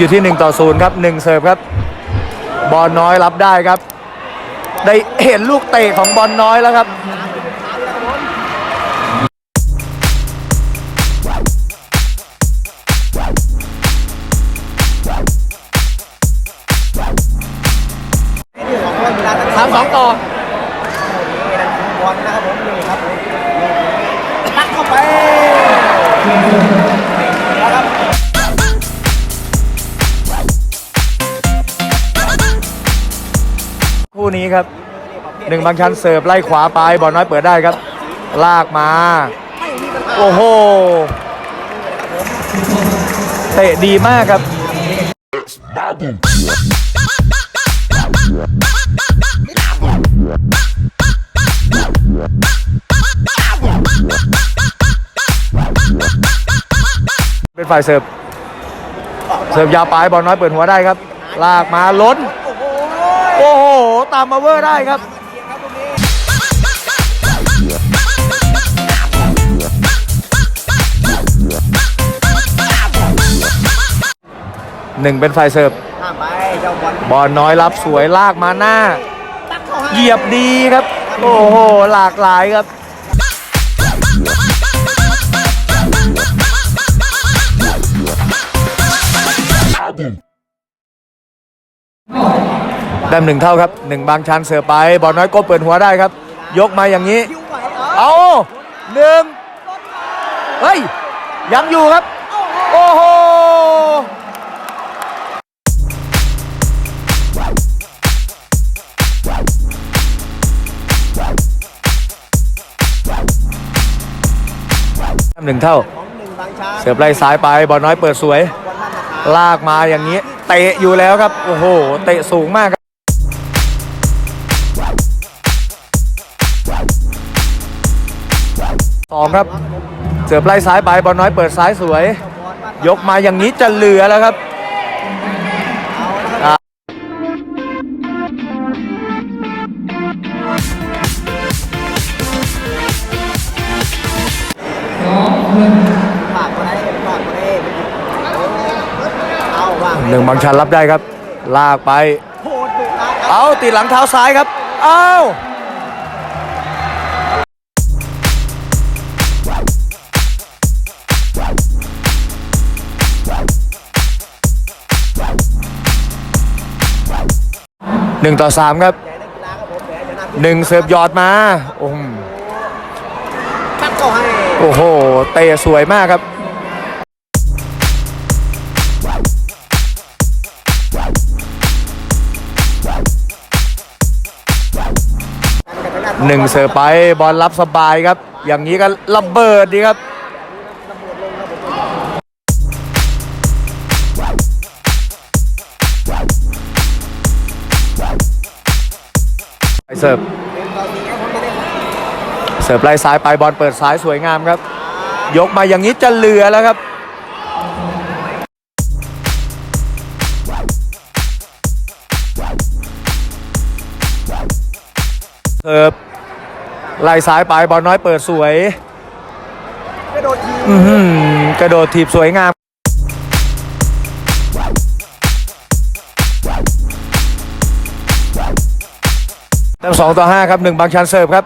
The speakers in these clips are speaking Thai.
อยู่ที่ 1 ต่อ 0 ครับ 1 เสิร์ฟครับ บอลน้อยรับได้ครับ ได้เห็นลูกเตะของบอลน้อยแล้วครับสามสองต่อนะครับผมนี่ครับตักเข้าไป คู่นี้ครับหนึ่งบางชันเสิร์ฟไล่ขวาไปบอลน้อยเปิดได้ครับ ลากมา โอ้โหเตะดีมากครับเป็นฝ่ายเสิร์ฟ เสิร์ฟยาวไปบอลน้อยเปิดหัวได้ครับ ลากมาล้น โอ้โห ตามมาเวอร์ได้ครับ หนึ่งเป็นฝ่ายเสิร์ฟข้ามไปเจ้าบอลบอลน้อยรับสวยลากมาหน้า ตักเข้าให้เหยียบดีครับ โอ้โห หลากหลายครับ แต้มหนึ่งเท่าครับหนึ่งบางชันเสือไปบอลน้อยก้มเปิดหัวได้ครับ ยกมาอย่างนี้ เอาหนึ่งเฮ้ย ยังอยู่ครับ โอ้โหหนึ่งเท่าของหนึ่งบางช้าเสิร์ฟไล่ซ้ายไปบอลน้อยเปิดสวยลนั่นนะครับลากมาอย่างนี้ เตะอยู่แล้วครับ โอ้โห เตะสูงมาก สองครับ เสิร์ฟไล่ซ้ายไปบอลน้อยเปิดซ้ายสวย ยกมาอย่างนี้จะเหลือแล้วครับปากก็ได้ตอดก็ได้เอาว่างหนึ่งบางชันรับได้ครับ ลากไปโหดดุร้ายครับเอาติดหลังเท้าซ้ายครับ เอา หนึ่งต่อสามครับหนึ่งเสิร์ฟยอดมา โอ้โหเข้าให้โอ้โห เตะสวยมากครับหนึ่งเสิร์ฟไปบอลรับสบายครับ อย่างนี้ก็ระเบิดดีครับ เสิร์ฟเสิร์ฟไล่ซ้ายไปบอลเปิดซ้ายสวยงามครับ ยกมาอย่างนี้จะเหลือแล้วครับเสิร์ฟไล่ซ้ายไปบอลน้อยเปิดสวยกระโดดทีอื้อหือกระโดดถีบสวยงาม แต้มสองต่อห้าครับหนึ่งบางชันเสิร์ฟครับ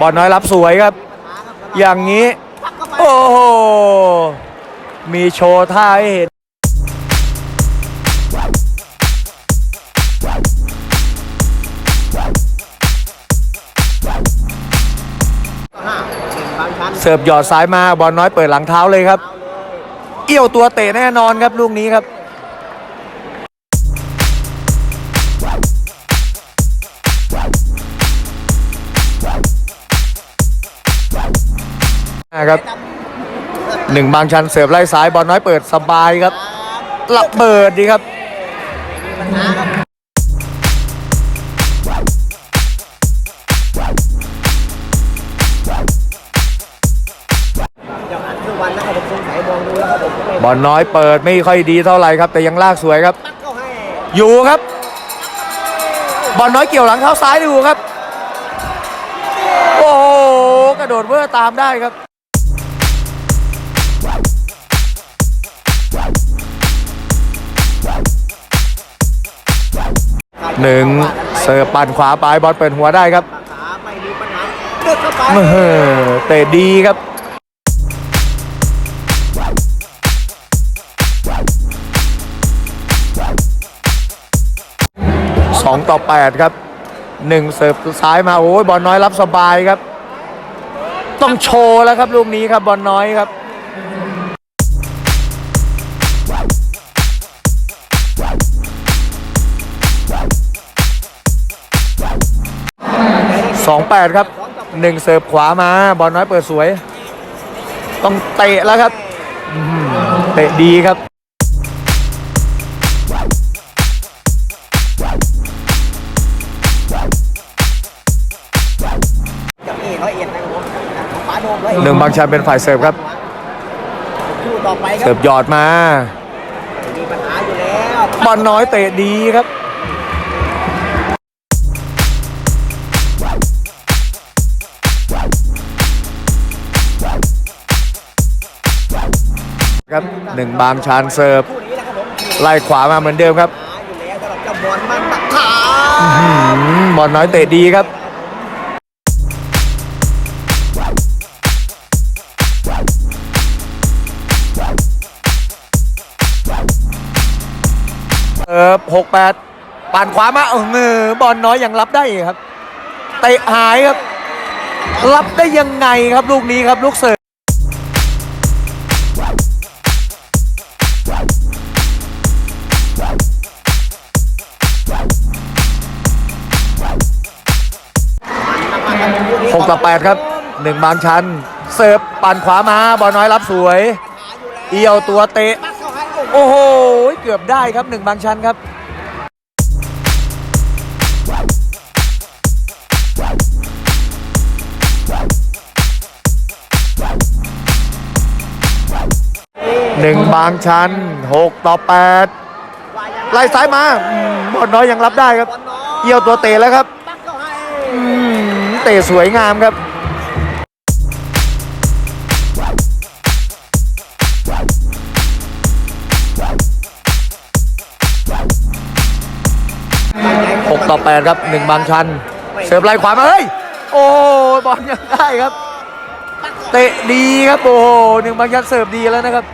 บอลน้อยรับสวยครับ อย่างนี้ โอ้โห มีโชว์ท่าให้เห็นห้าหนึ่งบางชั้นเสิร์ฟหยอดซ้ายมาบอลน้อยเปิดหลังเท้าเลยครับ เอี้ยวตัวเตะแน่นอนครับลูกนี้ครับ นะครับหนึ่งบางชันเสิร์ฟไล่ซ้ายบอลน้อยเปิดสบายครับระเบิดดีครับปัญหาครับอย่างอันคือวันนะครับผมสงสัยมองดูแล้วครับบอลน้อยเปิดไม่ค่อยดีเท่าไหร่ครับ แต่ยังลากสวยครับ อยู่ครับ บอลน้อยเกี่ยวหลังเท้าซ้ายดูครับ โอ้โหกระโดดเวอร์ตามได้ครับ หนึ่งเสิร์ฟปั่นขวาไปบอลเปิดหัวได้ครับขาไม่มีปัญหาเลือกเข้าไปเออเตะดีครับสองต่อแปดครับหนึ่งเสิร์ฟซ้ายมาโอ้ยบอลน้อยรับสบายครับ ต้องโชว์แล้วครับลูกนี้ครับบอลน้อยครับ สองแปดครับหนึ่งเสิร์ฟขวามา บอลน้อยเปิดสวย ต้องเตะแล้วครับอื้อหือเตะดีครับกับเอร้อยเอ็ดนะครับผมของป๋าโดมร้อยเอ็ดหนึ่งบางชันเป็นฝ่ายเสิร์ฟครับคู่ต่อไปครัเสิร์ฟหยอดมามีปัญหาอยู่แล้วบอลน้อยเตะดีครับ ครับหนึ่งบางชานเสิร์ฟไล่ขวามาเหมือนเดิมครับบอลมันแบบขาบอลน้อยเตะดีครับเออหกแปดปั่นขวามาเออบอลน้อยยังรับได้ครับเตะหายครับ รับได้ยังไงครับลูกนี้ครับลูกเสิร์ฟ ต่อแปดครับหนึ่งบางชันเสิร์ฟปั่นขวามาบอลน้อยรับสวย เอี่ยวตัวเตะ โอ้โห เกือบได้ครับหนึ่งบางชันครับหนึ่งบางชันหกต่อแปดไล่ซ้ายมาบอลน้อยยังรับได้ครับ เอี่ยวตัวเตะแล้วครับ เตะสวยงามครับหกต่อแปดครับหนึ่งบางชัน เสิร์ฟไล่ขวามาเฮ้ย โอ้ยบอลยังได้ครับ เตะดีครับ โอ้โหหนึ่งบางชันเสิร์ฟดีแล้วนะครับ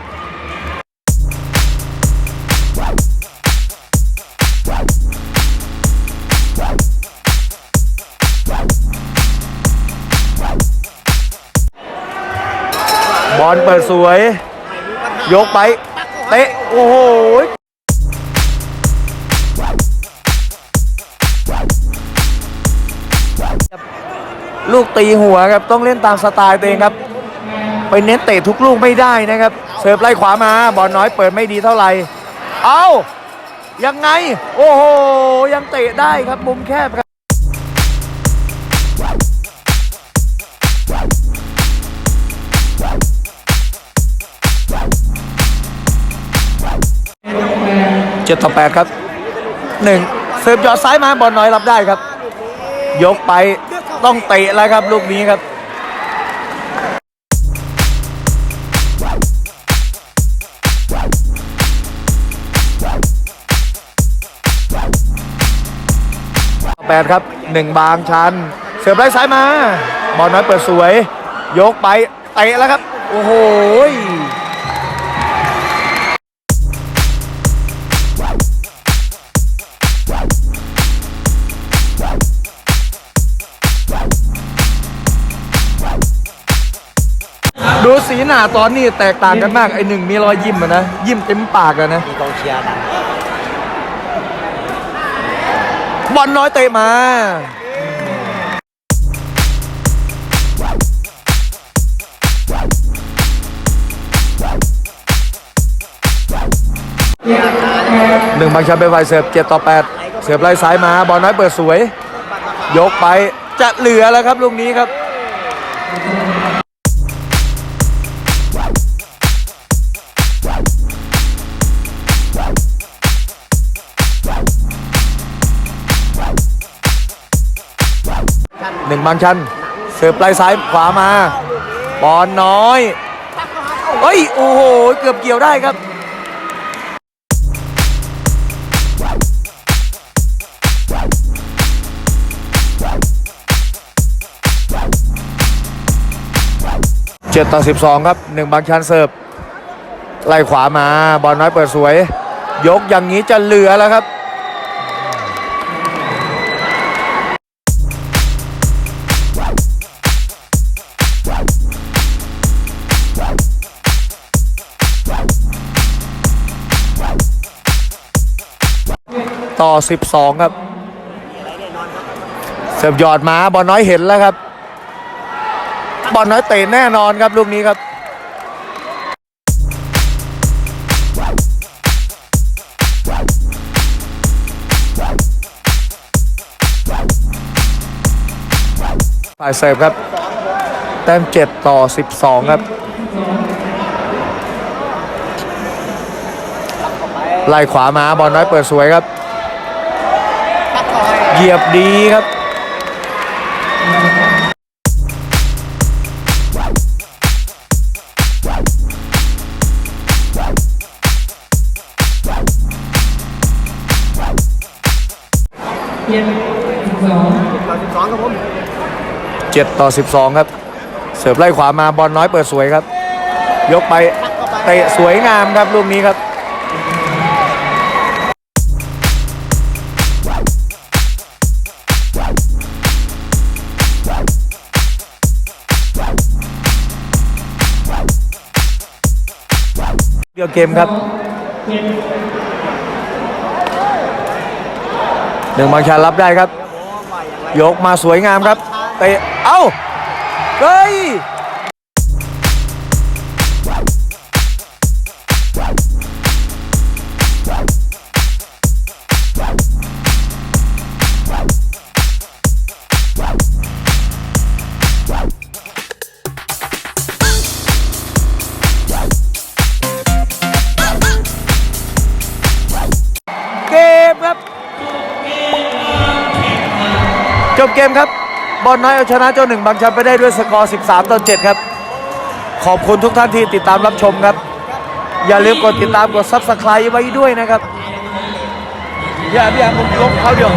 บอลเปิดสวย ยกไป เตะ โอ้โหลูกตีหัวครับ ต้องเล่นตามสไตล์ตัวเองครับ ไปเน้นเตะทุกลูกไม่ได้นะครับ เสิร์ฟไล่ขวามาบอลน้อยเปิดไม่ดีเท่าไหร่ เอายังไง โอ้โห ยังเตะได้ครับมุมแคบครับ เจ็ดต่อแปดครับหนึ่งเสิร์ฟยอดซ้ายมาบอลน้อยรับได้ครับ ยกไปต้องเตะแล้วครับลูกนี้ครับแปดครับหนึ่งบางชัน เสิร์ฟไล่ซ้ายมา บอลน้อยเปิดสวย ยกไปเตะแล้วครับ โอ้โห ดูสีหน้าตอนนี้แตกต่างกันมาก ไอหนึ่งมีรอยยิ้มอะนะ ยิ้มเต็มปากอะนะมีกองเชียร์ดังบอลน้อยเตะมาหนึ่งบางชันเป็นฝ่ายเสิร์ฟเจ็ดต่อแปดเสิร์ฟไล่ซ้ายมาบอลน้อยเปิดสวย ยกไปจะเหลือแล้วครับลูกนี้ครับ่งบางชันเสิร์ฟปลายซ้ายขวามาบอลน้อยเฮ้ยโอ้โหเกือบเกี่ยวได้ครับเจ็ดต่อสสิบองครับหนึ่งบางชันเสิร์ฟไล่ขวามาบอลน้อยเปิดสวย ยกอย่างนี้จะเหลือแล้วครับ ต่อ 12 ครับ เสิร์ฟหยอดมาบอลน้อยเห็นแล้วครับ บอลน้อยเตะแน่นอนครับลูกนี้ครับฝ่ายเสิร์ฟครับ แต้ม 7 ต่อ 12 ครับ ไล่ขวามาบอลน้อยเปิดสวยครับ เหยียบดีครับต่อสิบสองครับผม7ต่อ 12 ครับ เสิร์ฟไล่ขวามาบอลน้อยเปิดสวยครับ ยกไปตัดเข้าไปเตะสวยงามครับลูกนี้ครับ เดียวเกมครับหนึ่งบางชารับได้ครับ ยกมาสวยงามครับเตะเอ้าเฮ้ย จบเกมครับบอลน้อยเอาชนะเจ้าหนึ่งบางชันไปได้ด้วยสกอร์ 13ต่อ7ครับ ขอบคุณทุกท่านที่ติดตามรับชมครับ อย่าลืมกดติดตามกดซับสไครต์ไว้ด้วยนะครับ อย่าพี่อาผมลงเขาเดียว